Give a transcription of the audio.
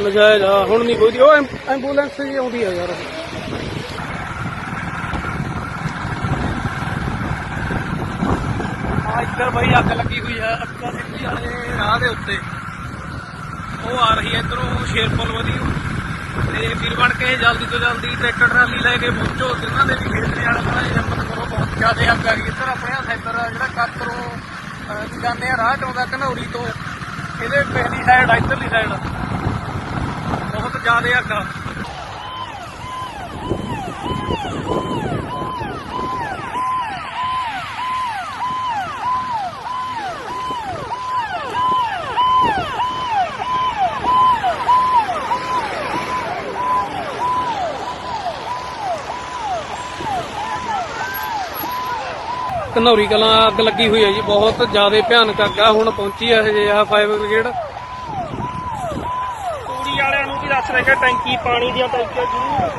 ਨਜਾਇਜ਼ ਹੁਣ ਨਹੀਂ ਕੋਈ ਦੀ ਉਹ ਐਂਬੂਲੈਂਸ ਜੀ ਆਉਂਦੀ ਆ ਯਾਰ। ਆ ਇੱਧਰ ਬਈ ਅੱਗ ਲੱਗੀ ਹੋਈ ਹੈ ਅੱਗਾ ਸਿੱਧੀ ਵਾਲੇ ਰਾਹ ਦੇ ਉੱਤੇ। ਉਹ ਆ ਰਹੀ ਹੈ ਇਧਰੋਂ ਸ਼ੇਰਪੁਰ ਵਧੀ ਤੇ ਫਿਰ ਬਣ ਕੇ ਜਲਦੀ ਤੋਂ ਜਲਦੀ ਟਰੈਕਟਰ ਟਰਾਲੀ ਲੈ ਕੇ ਪਹੁੰਚੋ ਜਿਨ੍ਹਾਂ ਦੇ ਵੀ ਖੇਤ ਨੇ ਆਲਾ ਦੁਆਲਾ ਜੰਮਤ ਕਰੋ। ਜ਼ਿਆਦਾ ਅੱਗ ਆ ਗਈ ਇੱਧਰ ਆਪਣੇ ਆ ਇੱਧਰ ਆ ਜਿਹੜਾ ਕਾਕਰੋਂ ਅਹ, ਜਾਂਦੇ ਆ ਰਾਹ ਚ ਆਉਂਦਾ ਘਨੌਰੀ ਤੋਂ। ਇਹਦੇ ਪਹਿਲੀ ਸਾਈਡ ਆ ਇੱਧਰਲੀ ਸਾਈਡ ਬਹੁਤ ਜ਼ਿਆਦਾ ਅੱਗ। ਘਨੌਰੀ ਕਲਾਂ ਅੱਗ ਲੱਗੀ ਹੋਈ ਹੈ ਜੀ, ਬਹੁਤ ਜ਼ਿਆਦਾ ਭਿਆਨਕ ਅੱਗ ਆ, ਹੁਣ ਪਹੁੰਚੀ ਹੈ ਹਜੇ ਆ ਫਾਇਰ ਬ੍ਰਿਗੇਡ ਤੂੜੀ ਵਾਲਿਆਂ ਨੂੰ ਵੀ ਦੱਸ ਰਹੇ ਕਿ ਟੈਂਕੀ ਪਾਣੀ ਦੀਆਂ ਟੈਂਕੀਆਂ ਜ਼ਰੂਰ